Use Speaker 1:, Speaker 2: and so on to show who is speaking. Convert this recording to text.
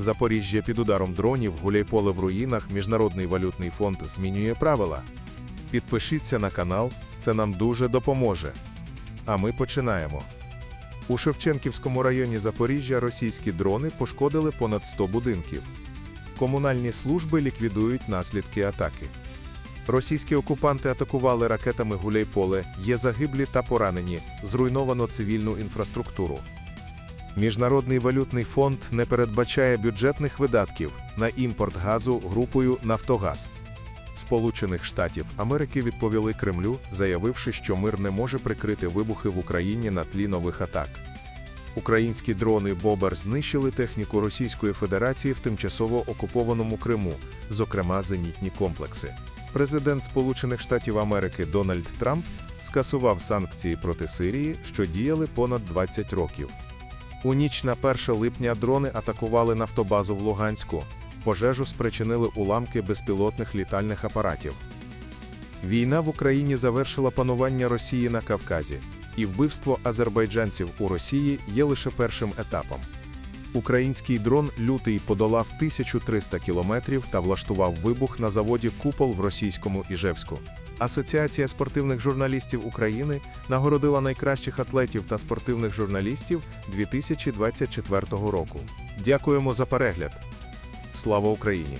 Speaker 1: Запоріжжя під ударом дронів, гуляйполе в руїнах, Міжнародний валютний фонд змінює правила. Підпишіться на канал, це нам дуже допоможе. А ми починаємо. У Шевченківському районі Запоріжжя російські дрони пошкодили понад 100 будинків. Комунальні служби ліквідують наслідки атаки. Російські окупанти атакували ракетами Гуляйполе, є загиблі та поранені, зруйновано цивільну інфраструктуру. Міжнародний валютний фонд не передбачає бюджетних видатків на імпорт газу групою Нафтогаз. Сполучених Штатів Америки відповіли Кремлю, заявивши, що мир не може прикрити вибухи в Україні на тлі нових атак. Українські дрони Бобер знищили техніку Російської Федерації в тимчасово окупованому Криму, зокрема зенітні комплекси. Президент Сполучених Штатів Америки Дональд Трамп скасував санкції проти Сирії, що діяли понад 20 років. У ніч на 1 липня дрони атакували нафтобазу в Луганську. Пожежу спричинили уламки безпілотних літальних апаратів. Війна в Україні завершила панування Росії на Кавказі, і вбивство азербайджанців у Росії є лише першим етапом. Український дрон лютий подолав 1300 кілометрів та влаштував вибух на заводі Купол в російському Іжевську. Асоціація спортивних журналістів України нагородила найкращих атлетів та спортивних журналістів 2024 року. Дякуємо за перегляд. Слава Україні!